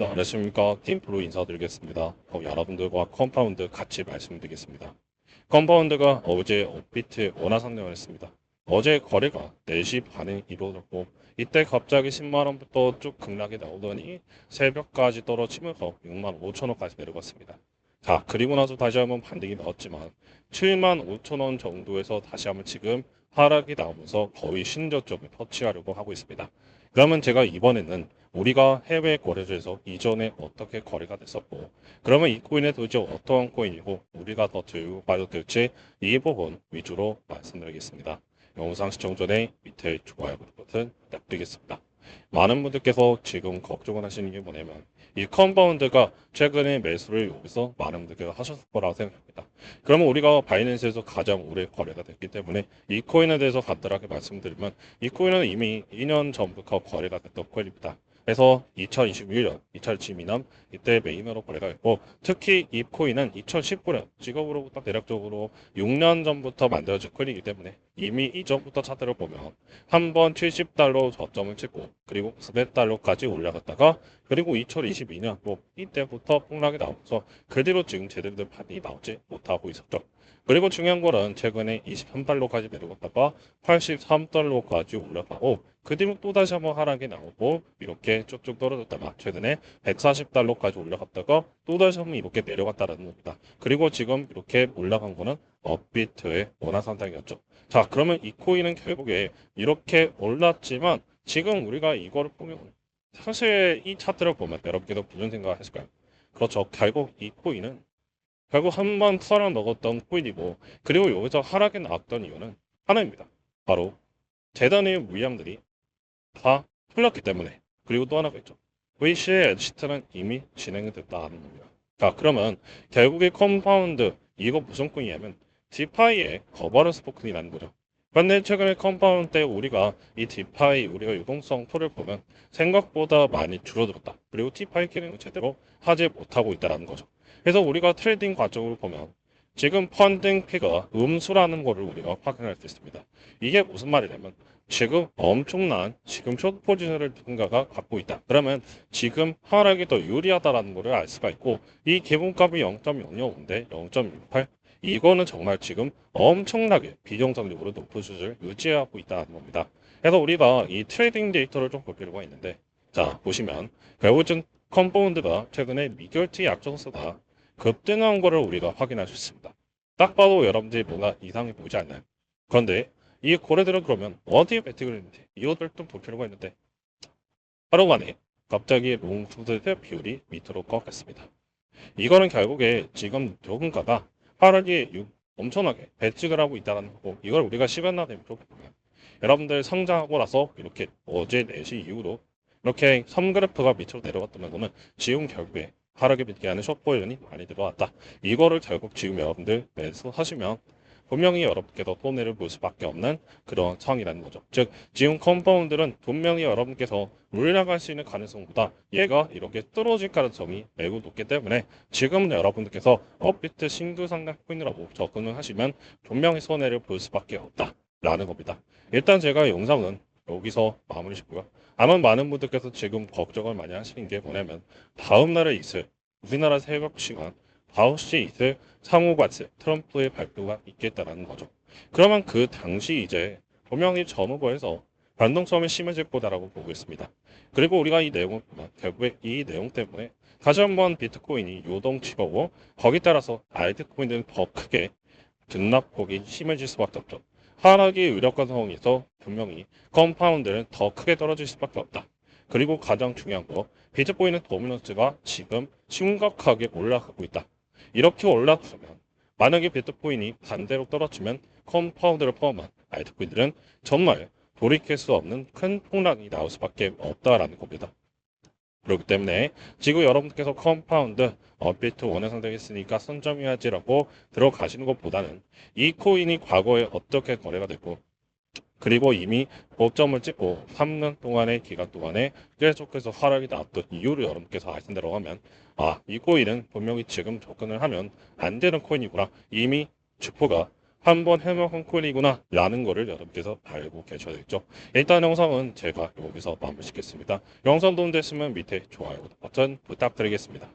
자, 안녕하십니까. 팀프로 인사드리겠습니다. 어, 여러분들과 컴파운드 같이 말씀드리겠습니다. 컴파운드가 어제 업비트 원화 상승을 했습니다. 어제 거래가 4시 반에 이루어졌고 이때 갑자기 10만원부터 쭉 급락이 나오더니 새벽까지 떨어지면서 6만 5천원까지 내려갔습니다. 자, 그리고 나서 다시 한번 반등이 나왔지만 7만 5천원 정도에서 다시 한번 지금 하락이 나오면서 거의 신저점을 터치하려고 하고 있습니다. 그러면 제가 이번에는 우리가 해외 거래소에서 이전에 어떻게 거래가 됐었고 그러면 이 코인에 도대체 어떠한 코인이고 우리가 더 들고 봐도 될지 이 부분 위주로 말씀드리겠습니다. 영상 시청 전에 밑에 좋아요 버튼 부탁드리겠습니다. 많은 분들께서 지금 걱정을 하시는 게 뭐냐면 이 컴파운드가 최근에 매수를 여기서 많은 분들께서 하셨을 거라고 생각합니다. 그러면 우리가 바이낸스에서 가장 오래 거래가 됐기 때문에 이 코인에 대해서 간단하게 말씀드리면 이 코인은 이미 2년 전부터 거래가 됐던 코인입니다. 그래서 2021년, 2022년 이때 메인으로 거래가 됐고 특히 이 코인은 2019년 직업으로부터 대략적으로 6년 전부터 만들어진 코인이기 때문에 이미 이전부터 차트를 보면 한 번 70달러 저점을 찍고 그리고 400달러까지 올라갔다가 그리고 2022년 뭐 이때부터 폭락이 나오면서 그 뒤로 지금 제대로 된 판이 나오지 못하고 있었죠. 그리고 중요한 거는 최근에 23달러까지 내려갔다가 83달러까지 올라가고 그 뒤로 또다시 한번 하락이 나오고 이렇게 쭉쭉 떨어졌다가 최근에 140달러까지 올라갔다가 또다시 한번 이렇게 내려갔다라는 겁니다. 그리고 지금 이렇게 올라간 거는 업비트의 원화 상당이었죠. 자 그러면 이 코인은 결국에 이렇게 올랐지만 지금 우리가 이거를 보면 사실 이 차트를 보면 여러분께서 무슨 생각을 하실까요? 그렇죠. 결국 이 코인은 결국 한번 썰어 먹었던 코인이고 그리고 여기서 하락이 나왔던 이유는 하나입니다. 바로 재단의 무리함들이 다 풀렸기 때문에 그리고 또 하나가 있죠. VC의 에드시트는 이미 진행이 됐다는 겁니다. 자 그러면 결국에 컴파운드 이거 무슨 코인이냐면 디파이의 거버런스 포크이라는 거죠. 그런데 최근에 컴파운드 때 우리가 이 디파이 우리가 유동성 풀을 보면 생각보다 많이 줄어들었다. 그리고 디파이 기능을 제대로 하지 못하고 있다는 거죠. 그래서 우리가 트레이딩 과정을 보면 지금 펀딩 피가 음수라는 거를 우리가 확인할 수 있습니다. 이게 무슨 말이냐면 지금 엄청난 지금 숏 포지션을 누군가가 갖고 있다. 그러면 지금 하락이 더 유리하다라는 거를 알 수가 있고 이 기본값이 0.005인데 0.68 이거는 정말 지금 엄청나게 비정상적으로 높은 수준을 유지하고 있다는 겁니다. 그래서 우리가 이 트레이딩 데이터를 좀 볼 필요가 있는데 자 보시면 결국은 컴파운드가 최근에 미결티 약정수가 급등한 거를 우리가 확인할 수 있습니다. 딱 봐도 여러분들이 뭔가 이상해 보이지 않나요? 그런데 이 고래들은 그러면 어디에 배팅을 했는지 이것들 좀볼 필요가 있는데 하루 만에 갑자기 롱수들의 비율이 밑으로 꺾였습니다. 이거는 결국에 지금 누군가가 유- 엄청나게 배팅을 하고 있다는 거고 이걸 우리가 시간나대로 보면 여러분들 성장하고 나서 이렇게 어제 4시 이후로 이렇게 3그래프가 밑으로 내려갔다는 거는 지금 결국에 하락에 비트하는 숏보이런이 많이 들어왔다. 이거를 결국 지금 여러분들 매수하시면 분명히 여러분께서 손해를 볼 수밖에 없는 그런 상황이라는 거죠. 즉 지금 컴파운드는 분명히 여러분께서 올라갈 수 있는 가능성보다 얘가 이렇게 떨어질 가능성이 매우 높기 때문에 지금 여러분들께서 업비트 신규 상당 코인이라고 접근을 하시면 분명히 손해를 볼 수밖에 없다 라는 겁니다. 일단 제가 영상은 여기서 마무리 짓고요. 아마 많은 분들께서 지금 걱정을 많이 하시는 게 뭐냐면 다음 날에 있을 우리나라 새벽 시간 5시에 있을 상호관세 트럼프의 발표가 있겠다라는 거죠. 그러면 그 당시 이제 분명히 전 후보에서 변동성이 심해질 거다라고 보고 있습니다. 그리고 우리가 이 보면 결국에 이 내용 때문에 다시 한번 비트코인이 요동치고 거기 따라서 알트코인들은 더 크게 등락폭이 심해질 수밖에 없죠. 하락이 유력한 상황에서 분명히 컴파운드는 더 크게 떨어질 수밖에 없다. 그리고 가장 중요한 거 비트코인의 도미넌스가 지금 심각하게 올라가고 있다. 이렇게 올라가면 만약에 비트코인이 반대로 떨어지면 컴파운드를 포함한 알트코인들은 정말 돌이킬 수 없는 큰 폭락이 나올 수밖에 없다라는 겁니다. 그렇기 때문에 지금 여러분께서 컴파운드 업비트 원화 상승했으니까 선점해야지라고 들어가시는 것보다는 이 코인이 과거에 어떻게 거래가 됐고 그리고 이미 고점을 찍고 3년 동안의 기간 동안에 계속해서 하락이 나왔던 이유를 여러분께서 아신다고 하면 아, 이 코인은 분명히 지금 접근을 하면 안 되는 코인이구나. 이미 주포가 한번 해먹은 콜이구나 라는 거를 여러분께서 알고 계셔야겠죠. 일단 영상은 제가 여기서 마무리 짓겠습니다. 영상 도움됐으면 밑에 좋아요 버튼 부탁드리겠습니다.